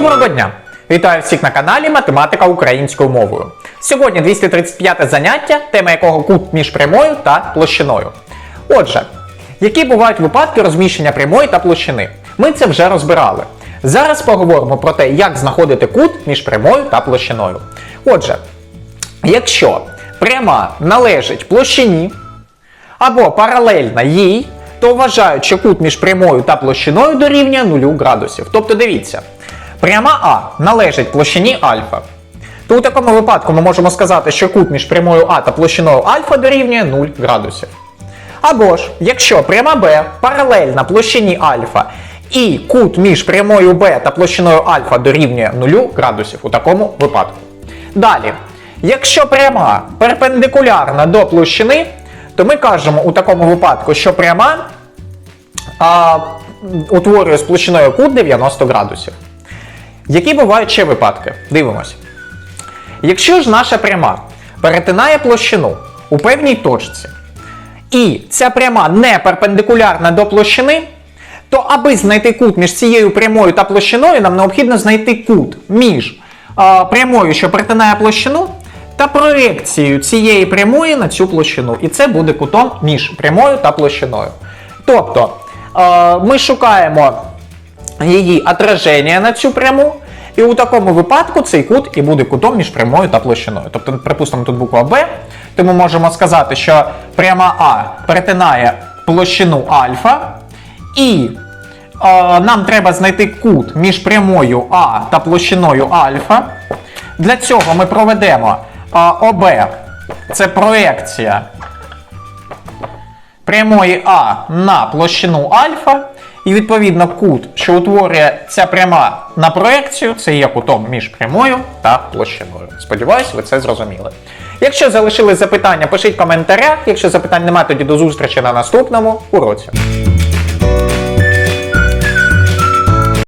Доброго дня! Вітаю всіх на каналі Математика українською мовою. Сьогодні 235 заняття, тема якого кут між прямою та площиною. Отже, які бувають випадки розміщення прямої та площини? Ми це вже розбирали. Зараз поговоримо про те, як знаходити кут між прямою та площиною. Отже, якщо пряма належить площині або паралельна їй, то вважають, що кут між прямою та площиною дорівнює 0 градусів. Тобто дивіться, пряма А належить площині альфа. То у такому випадку ми можемо сказати, що кут між прямою А та площиною альфа дорівнює 0 градусів. Або ж, якщо пряма Б паралельна площині альфа, і кут між прямою Б та площиною альфа дорівнює 0 градусів у такому випадку. Далі, якщо пряма перпендикулярна до площини, то ми кажемо у такому випадку, що пряма а, утворює з площиною кут 90 градусів. Які бувають ще випадки? Дивимось. Якщо ж наша пряма перетинає площину у певній точці, і ця пряма не перпендикулярна до площини, то аби знайти кут між цією прямою та площиною, нам необхідно знайти кут між а, прямою, що перетинає площину, та проекцією цієї прямої на цю площину. І це буде кутом між прямою та площиною. Тобто а, ми шукаємо її отраження на цю пряму. І у такому випадку цей кут і буде кутом між прямою та площиною. Тобто, припустимо, тут буква Б, то ми можемо сказати, що пряма А перетинає площину альфа, і е, нам треба знайти кут між прямою А та площиною альфа. Для цього ми проведемо е, ОБ, це проекція прямої А на площину альфа. І відповідно кут, що утворює ця пряма на проекцію, це є кутом між прямою та площиною. Сподіваюсь, ви це зрозуміли. Якщо залишились запитання, пишіть в коментарях. Якщо запитань немає, тоді до зустрічі на наступному уроці.